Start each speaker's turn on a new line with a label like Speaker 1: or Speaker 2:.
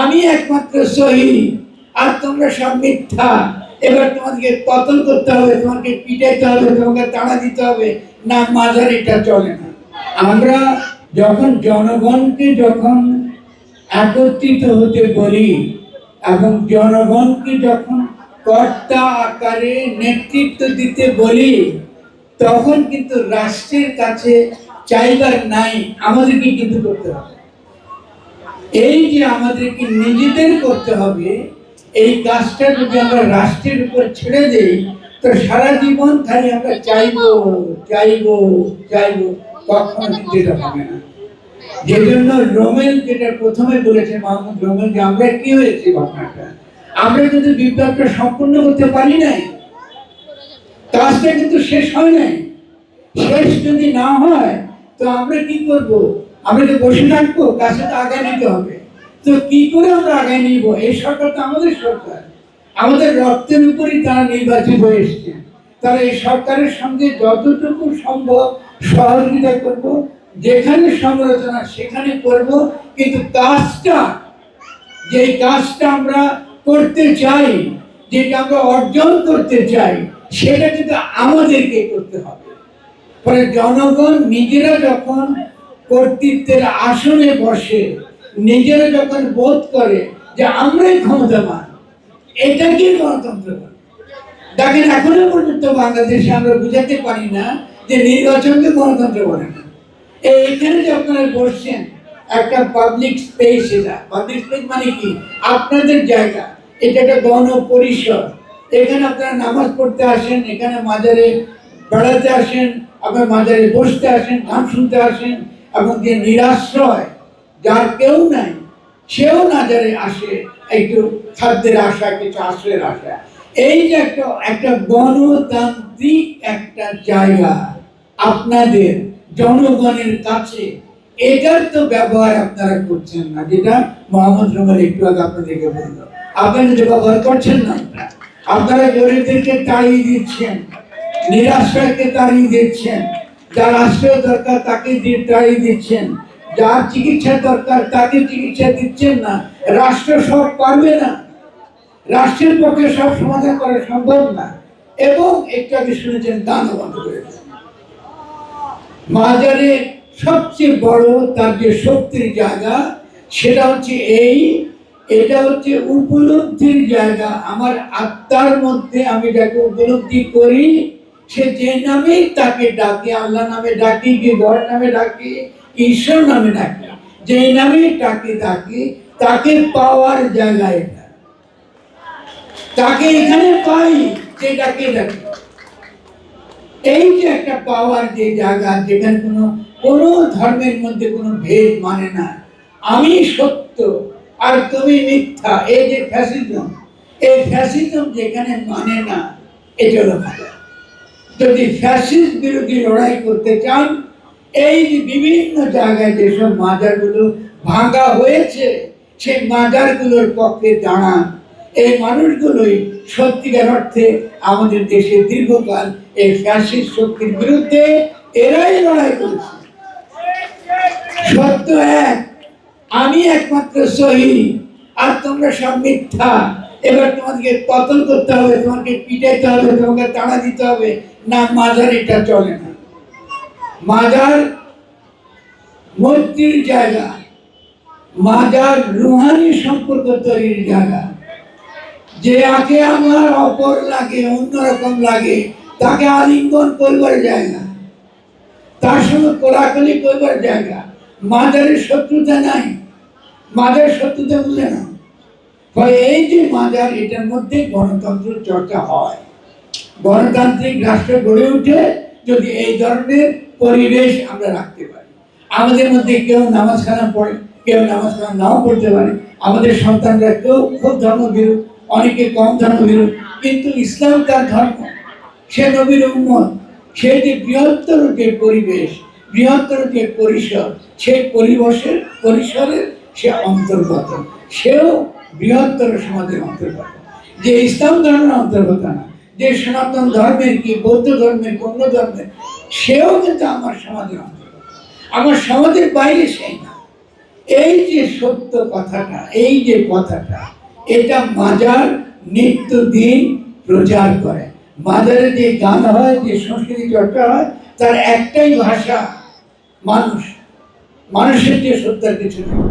Speaker 1: আমি একমাত্র সহি, আর তোমরা সব মিথ্যা। এবার তোমাদেরকে কতল করতে হবে তোমাকে পিটাইতে হবে, তোমাকে তাড়া দিতে হবে, না মাজার এটা চলে না। আমরা যখন জনগণকে যখন একত্রিত হতে বলি, এবং জনগণকে যখন কর্তা আকারে নেতৃত্ব দিতে বলি, তখন কিন্তু রাষ্ট্রের কাছে চাইবার নাই, আমাদেরকে কিন্তু করতে হবে। এই যে আমাদেরকে নিজেদের করতে হবে, এই কাজটা যদি আমরা রাষ্ট্রের উপর ছেড়ে দেই, তো সারা জীবন খালি আমরা চাইব চাইব চাইব, কখনো এটা হবে না। যে জন্য রোমেল যেটা প্রথমে বলেছে, মাহমুদ রোমেল, যে আমরা কি হয়েছে ঘটনাটা? আমরা কিন্তু বিপ্লবটা সম্পূর্ণ করতে পারি নাই। কাজটা কিন্তু শেষ হয় নাই। শেষ যদি না হয়, তো আমরা কি করব? আমরা কি বসে থাকব কাজটা তো আগায় নিতে হবে। তো কি করে আমরা আগায় নিব? এই সরকার তো আমাদের সরকার। আমাদের রক্তের উপরই তারা নির্বাচিত হয়ে এসছে। তারা এই সরকারের সঙ্গে যতটুকু সম্ভব সহযোগিতা করব, যেখানে সমালোচনা সেখানে করব, কিন্তু কাজটা যে কাজটা আমরা করতে চাই, যেটা আমরা অর্জন করতে চাই, সেটা কিন্তু আমাদেরকে করতে হবে। ফলে জনগণ নিজেরা যখন কর্তৃত্বের আসনে বসে নিজেরা যখন বোধ করে যে আমরাই ক্ষমতাবান। এটাকে গণতন্ত্র? বলে দেখেন, এখনও পর্যন্ত বাংলাদেশে আমরা বুঝাতে পারি না যে নির্বাচনকে গণতন্ত্র বলে না। এই এখানে যে আপনারা বসছেন, একটা পাবলিক স্পেস এটা। পাবলিক স্পেস মানে কি? আপনাদের জায়গা। এটা একটা গণ পরিসর এখানে আপনারা নামাজ পড়তে আসেন, এখানে মাজারে বেড়াতে আসেন আপনার মাজারে বসতে আসেন, গান শুনতে আসেন এবং যে নিরাশ্রয়, যার কেউ নাই, সেও নাজারে আসে, একটু খাদ্যের আশা কিছু আশ্রয়ের আশা এই যে একটা একটা গণতান্ত্রিক একটা জায়গা আপনাদের, জনগণের কাছে, এটার তো ব্যবহার আপনারা করছেন না। যেটা মোহাম্মদ রুমাল একটু আগে আপনাদেরকে বলল। আপনারা যে ব্যবহার করছেন না, আপনারা গরিবদেরকে তাড়িয়ে দিচ্ছেন, নিরাশ্রয়কে তাড়িয়ে দিচ্ছেন যার আশ্রয় দরকার তাকে দিয়ে দিচ্ছেন। যার চিকিৎসা দরকার তাকে চিকিৎসা দিচ্ছেন না। রাষ্ট্র সব পারবে না। রাষ্ট্রের পক্ষে সব সমাধান করা সম্ভব না। এবং একটু আগে শুনেছেন দান বন্ধ করে মাজারে সবচেয়ে বড় তার যে শক্তির জায়গা, সেটা হচ্ছে এই, এটা হচ্ছে উপলব্ধির জায়গা। আমার আত্মার মধ্যে আমি যাকে উপলব্ধি করি সে যে নামেই তাকে ডাকি আল্লাহ নামে ডাকি কি ঘর নামে ডাকি, ঈশ্বর নামে ডাকি যে নামে তাকে ডাকি, তাকে পাওয়ার জায়গা এটা। তাকে এখানে পাই যে ডাকে ডাকি। এই যে একটা পাওয়ার যে জায়গা, যেখানে কোনো কোনো ধর্মের মধ্যে কোনো ভেদ মানে না। আমি সত্য আর তুমি মিথ্যা, এই যে ফ্যাসিজম এই ফ্যাসিজম যেখানে মানে না, এটা হলো ভালো। যদি ফ্যাসিস্ট বিরোধী লড়াই করতে চান, এই বিভিন্ন জায়গায় যেসব মাজারগুলো ভাঙা হয়েছে, সেই মাজারগুলোর পক্ষে দাঁড়ান। এই মানুষগুলোই সত্যিকার অর্থে আমাদের দেশে দীর্ঘকাল এই ফ্যাসিস শক্তির বিরুদ্ধে এরাই লড়াই করেছে। সত্য এক, আমি একমাত্র সহি, আর তোমরা সব মিথ্যা। এবার তোমাকে কতল করতে হবে, তোমাকে পিটাইতে হবে, তোমাকে তাড়া দিতে হবে। না, মাজার এটা চলে না। মাজার মৈত্রীর জায়গা। মাজার রুহানি সম্পর্ক তৈরির জায়গা। যে আগে আমার অপর লাগে, অন্যরকম লাগে, তাকে আলিঙ্গন করবার জায়গা। তার সঙ্গে কোলাকুলি করবার জায়গা। মাজারের শত্রুতা নাই। মাজার শত্রুতা বুঝে না। ফলে এই যে মাজার এটার মধ্যে গণতন্ত্র চর্চা হয়। গণতান্ত্রিক রাষ্ট্র গড়ে উঠে যদি এই ধরনের পরিবেশ আমরা রাখতে পারি। আমাদের মধ্যে কেউ নামাজ খানা পড়ে, কেউ নামাজ খানা নাও পড়তে পারে। আমাদের সন্তানরা কেউ খুব ধর্মবিরোধ অনেকে কম ধর্মবিরোধ কিন্তু ইসলাম তার ধর্ম। সে নবীর উম্মত, সে যে বৃহত্তর যে পরিবেশ, বৃহত্তর যে পরিসর সেই পরিবেশের, পরিসরের সে অন্তর্গত। সেও বৃহত্তর সমাজের অন্তর্গত। যে ইসলাম ধর্মের অন্তর্গত না, যে সনাতন ধর্মের কি বৌদ্ধ ধর্মের অন্য ধর্মের সেও কিন্তু আমার সমাজের অন্তর্গত। আমার সমাজের বাইরে সেই না। এই যে সত্য কথাটা, এই যে কথাটা, এটা মাজার নিত্যদিন প্রচার করে। মাজারে যে গান হয়, যে সংস্কৃতি চর্চা হয়, তার একটাই ভাষা, মানুষ। মানুষের যে সত্যার কিছু নেই।